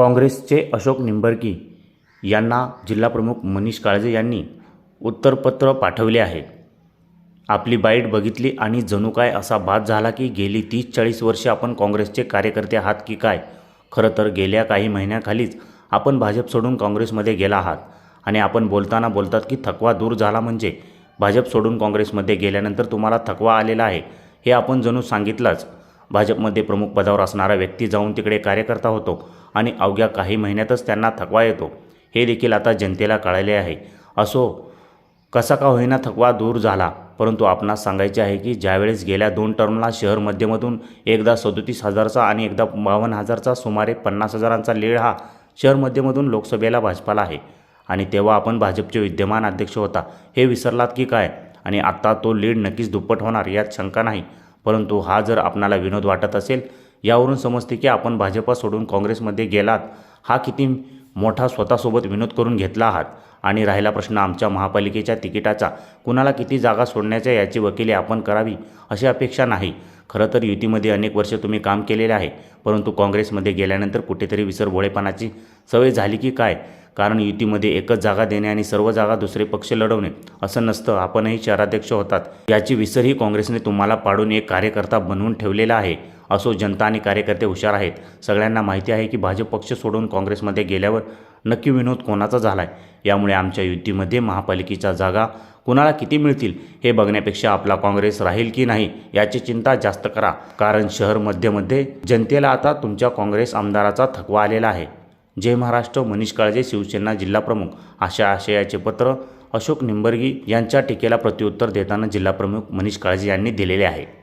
काँग्रेसचे अशोक निंबर्की यांना जिल्हाप्रमुख मनीष काळजे यांनी उत्तरपत्र पाठवले आहे. आपली बाईट बघितली आणि जणू काय असा बाद झाला की गेली तीस चाळीस वर्षे आपण काँग्रेसचे कार्यकर्ते आहात की काय? खरं तर गेल्या काही महिन्याखालीच आपण भाजप सोडून काँग्रेसमध्ये गेला आहात. आणि आपण बोलताना बोलतात की थकवा दूर झाला म्हणजे भाजप सोडून काँग्रेसमध्ये गेल्यानंतर तुम्हाला थकवा आलेला आहे. हे आपण जणू सांगितलंच. भाजपमध्ये प्रमुख पदावर असणारा व्यक्ती जाऊन तिकडे कार्यकर्ता होतो आणि अवघ्या काही महिन्यातच त्यांना थकवा येतो. हे देखील आता जनतेला कळले आहे. असो कसा का होईना थकवा दूर झाला? परंतु आपणास सांगायचे आहे की ज्यावेळेस गेल्या दोन टर्मला शहर मध्यमधून एकदा सदोतीस हजारचा आणि एकदा बावन्न हजारचा सुमारे पन्नास हजारांचा लीड हा शहर मध्यमधून लोकसभेला भाजपाला आहे. आणि तेव्हा आपण भाजपचे विद्यमान अध्यक्ष होता. हे विसरलात की काय? आणि आत्ता तो लीड नक्कीच दुप्पट होणार यात शंका नाही. परंतु हा जर आपणाला विनोद वाटत असेल यावरून समजते की आपण भाजपा सोडून काँग्रेसमध्ये गेलात. हा किती मोठा स्वतःसोबत विनोद करून घेतला आहात? आणि राहिला प्रश्न आमच्या महापालिकेच्या तिकिटाचा. कुणाला किती जागा सोडण्याच्या याची वकिली आपण करावी अशी अपेक्षा नाही. खरं तर युतीमध्ये अनेक वर्ष तुम्ही काम केलेले आहे परंतु काँग्रेसमध्ये गेल्यानंतर कुठेतरी विसरभोळेपणाची सवय झाली की काय? कारण युतीमध्ये एकच जागा देणे आणि सर्व जागा दुसरे पक्ष लढवणे असं नसतं. आपणही शहराध्यक्ष होतात. याची विसरही काँग्रेसने तुम्हाला पाडून एक कार्यकर्ता बनवून ठेवलेला आहे असो जनता आणि कार्यकर्ते हुशार आहेत. सगळ्यांना माहिती आहे की भाजप पक्ष सोडून काँग्रेसमध्ये गेल्यावर नक्की विनोद कोणाचा झाला आहे यामुळे आमच्या युतीमध्ये महापालिकेच्या जागा कुणाला किती मिळतील हे बघण्यापेक्षा आपला काँग्रेस राहील की नाही याची चिंता जास्त करा. कारण शहर मध्यमध्ये जनतेला आता तुमच्या काँग्रेस आमदाराचा थकवा आलेला आहे. जय महाराष्ट्र मनीष काळजे शिवसेना जिल्हाप्रमुख अशा आशयाचे पत्र अशोक निंबर्गी यांच्या टीकेला प्रत्युत्तर देताना जिल्हाप्रमुख मनीष काळजे यांनी दिलेले आहे.